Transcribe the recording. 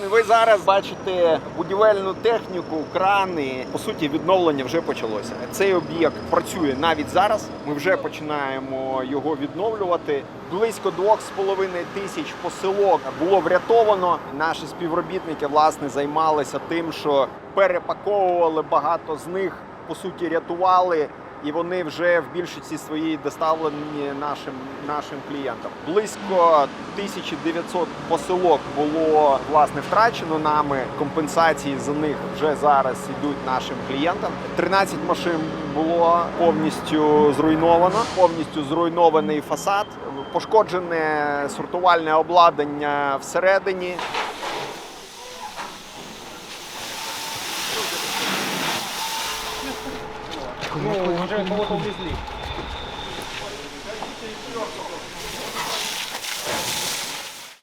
Ви зараз бачите будівельну техніку, крани. По суті, відновлення вже почалося. Цей об'єкт працює навіть зараз. Ми вже починаємо його відновлювати. Близько 2,5 тисяч посилок було врятовано. Наші співробітники власне займалися тим, що перепаковували багато з них, по суті, рятували. І вони вже в більшості своїй доставлені нашим нашим клієнтам. Близько 1900 посилок було власне втрачено нами. Компенсації за них вже зараз йдуть нашим клієнтам. 13 машин було повністю зруйновано, повністю зруйнований фасад, пошкоджене сортувальне обладнання всередині. Ну, уже кого-то увезли.